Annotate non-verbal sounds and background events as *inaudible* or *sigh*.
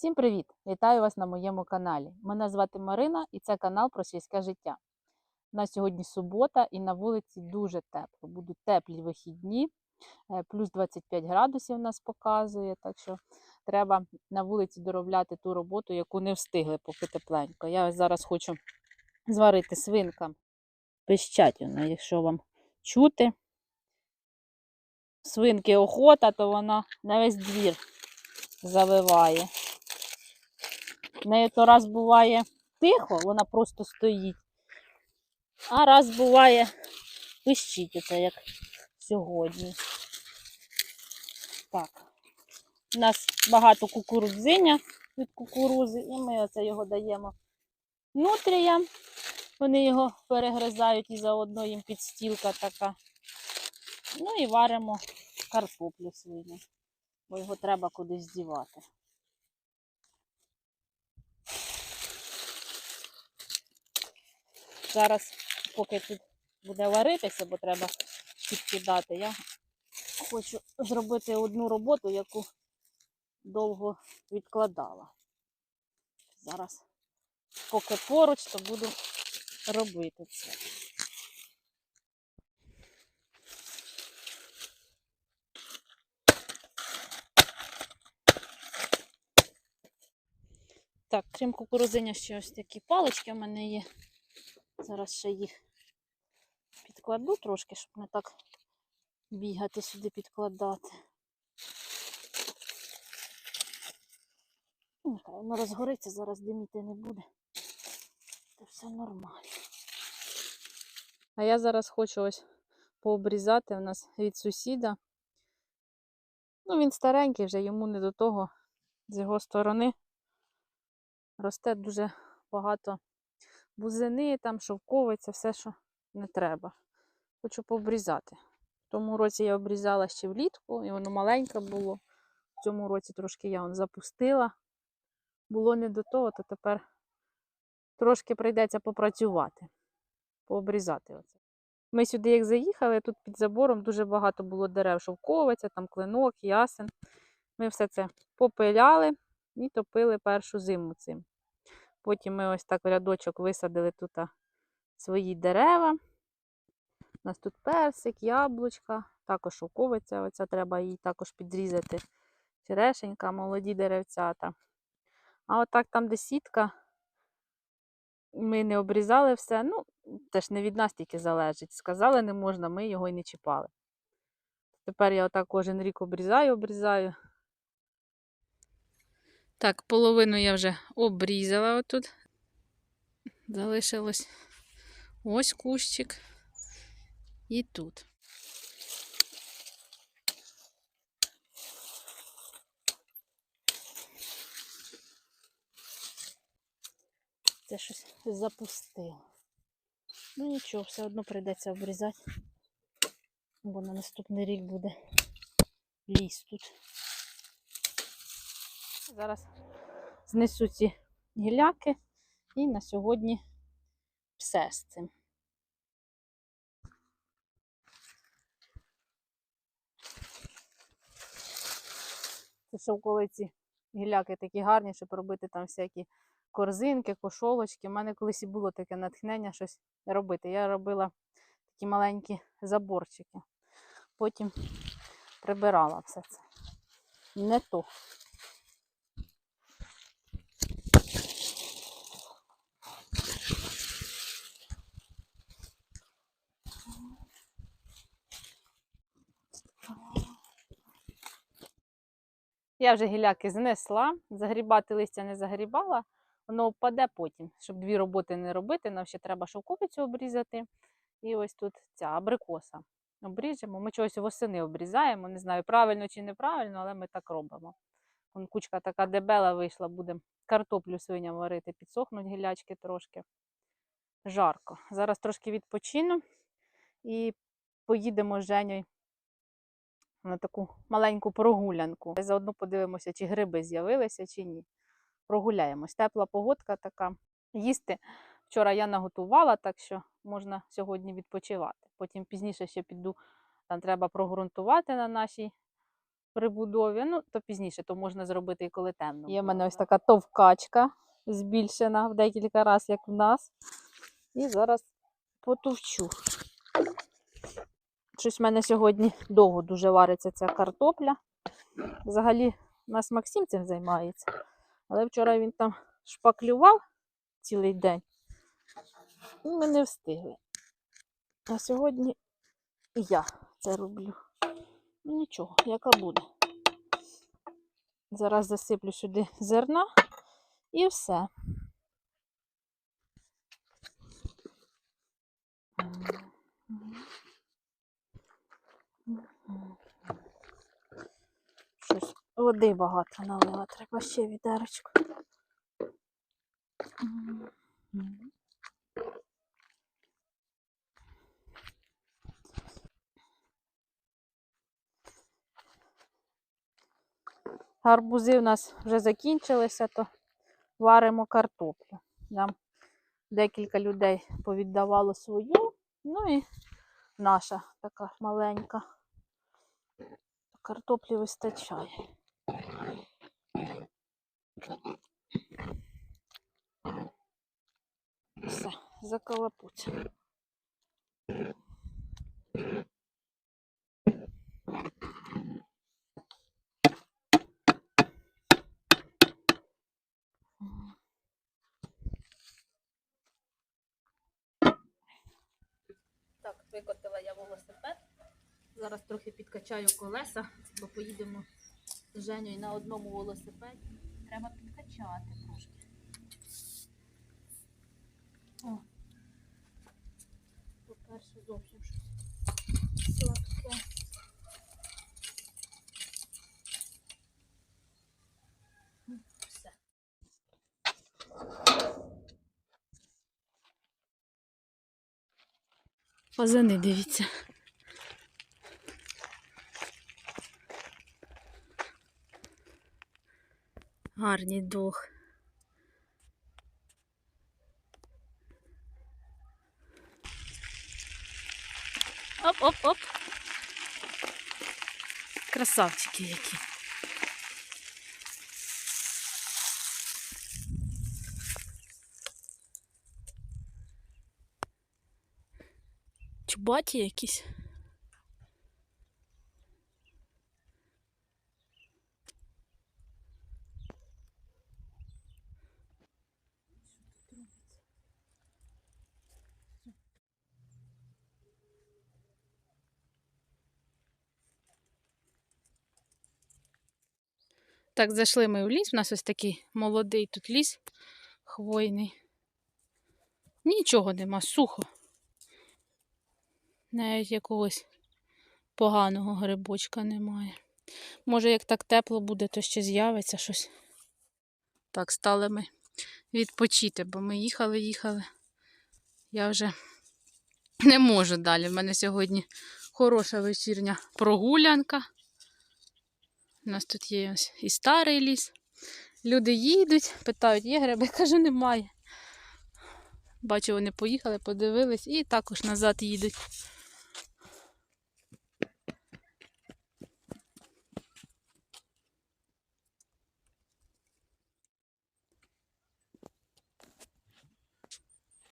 Всім привіт! Вітаю вас на моєму каналі. Мене звати Марина і це канал про сільське життя. У нас сьогодні субота і на вулиці дуже тепло. Будуть теплі вихідні, е, плюс 25 градусів нас показує, так що треба на вулиці доробляти ту роботу, яку не встигли, поки тепленько. Я зараз хочу зварити свинкам. Пищать вона, якщо вам чути. Свинки охота, то вона на весь двір завиває. В неї то раз буває тихо, вона просто стоїть, а раз буває пищить, оце як сьогодні. Так. У нас багато кукурудзиня від кукурузи, і ми оце його даємо нутріям. Вони його перегризають і заодно їм підстілка така. Ну і варимо картоплю свиню, бо його треба кудись дівати. Зараз, поки тут буде варитися, бо треба підкидати, я хочу зробити одну роботу, яку довго відкладала. Зараз, поки поруч, то буду робити це. Так, крім кукурузиня, ще ось такі палички в мене є. Зараз ще їх підкладу трошки, щоб не так бігати сюди підкладати. Ну, Нехай воно розгориться, зараз диміти не буде. Це все нормально. А я зараз хочу ось пообрізати у нас від сусіда. Ну, він старенький вже, йому не до того. З його сторони росте дуже багато бузини, там шовковиця, все, що не треба. Хочу пообрізати. В тому році я обрізала ще влітку, і воно маленьке було. В цьому році трошки я вон запустила. Було не до того, то тепер трошки прийдеться попрацювати, пообрізати оце. Ми сюди, як заїхали, тут під забором дуже багато було дерев, шовковиця, там клинок, ясен. Ми все це попиляли і топили першу зиму цим. Потім ми ось так в рядочок висадили тут свої дерева. У нас тут персик, яблучка, також шовковиця, оця треба її також підрізати. Черешенька, молоді деревцята. А отак там, де сітка, ми не обрізали все. Ну, теж не від нас тільки залежить. Сказали, не можна, ми його і не чіпали. Тепер я отак кожен рік обрізаю, обрізаю. Так, половину я вже обрізала отут. Залишилось ось кущик і тут. Це щось запустило. Ну нічого, все одно прийдеться обрізати, бо на наступний рік буде ліс тут. Зараз знесу ці гіляки і на сьогодні все з цим. Це шовковиці гіляки такі гарні, щоб робити там всякі корзинки, кошолочки. У мене колись і було таке натхнення щось робити. Я робила такі маленькі заборчики. Потім прибирала все це. Не то. Я вже гіляки знесла, загрібати листя не загрібала, воно впаде потім, щоб дві роботи не робити. Нам ще треба шовковицю обрізати. І ось тут ця абрикоса. Обріжемо. Ми чогось восени обрізаємо. Не знаю, правильно чи неправильно, але ми так робимо. Вон кучка така дебела вийшла, будемо картоплю свиням варити, підсохнуть гілячки трошки. Жарко. Зараз трошки відпочину і поїдемо з Женєю на таку маленьку прогулянку. Заодно подивимося, чи гриби з'явилися, чи ні. Прогуляємось. Тепла погодка така. Їсти вчора я наготувала, так що можна сьогодні відпочивати. Потім пізніше ще піду, там треба прогрунтувати на нашій при будові. Ну, то пізніше, то можна зробити і коли темно. Є в мене ось така товкачка, збільшена в декілька разів, як в нас. І зараз потовчу. Щось в мене сьогодні довго дуже вариться ця картопля. Взагалі, у нас Максим цим займається. Але вчора він там шпаклював цілий день. І ми не встигли. А сьогодні я це роблю. Ну, Нічого, яка буде. Зараз засиплю сюди зерна і все. Щось води багато налила, треба ще відерочку. Гарбузи у нас вже закінчилися, то варимо картоплю. Нам декілька людей повіддавало свою, ну і наша така маленька. Картоплі вистачає. Все, заколопуться. Так, викотила я велосипед. Зараз трохи підкачаю колеса, бо поїдемо з Женєю на одному велосипеді. Треба підкачати трошки. О. По-перше, зовсім щось слабке. Все. Фазани, дивіться. Гарні двох. Оп-оп-оп. Красавчики які. Чубаті якісь. Так, зайшли ми в ліс. У нас ось такий молодий тут ліс хвойний. Нічого нема, сухо. Навіть якогось поганого грибочка немає. Може, як так тепло буде, то ще з'явиться щось. Так, стали ми відпочити, бо ми їхали, їхали. Я вже не можу далі. У мене сьогодні хороша вечірня прогулянка. У нас тут є ось і старий ліс. Люди їдуть, питають, є гриби? *laughs* Я кажу, немає. Бачу, вони поїхали, подивились і також назад їдуть.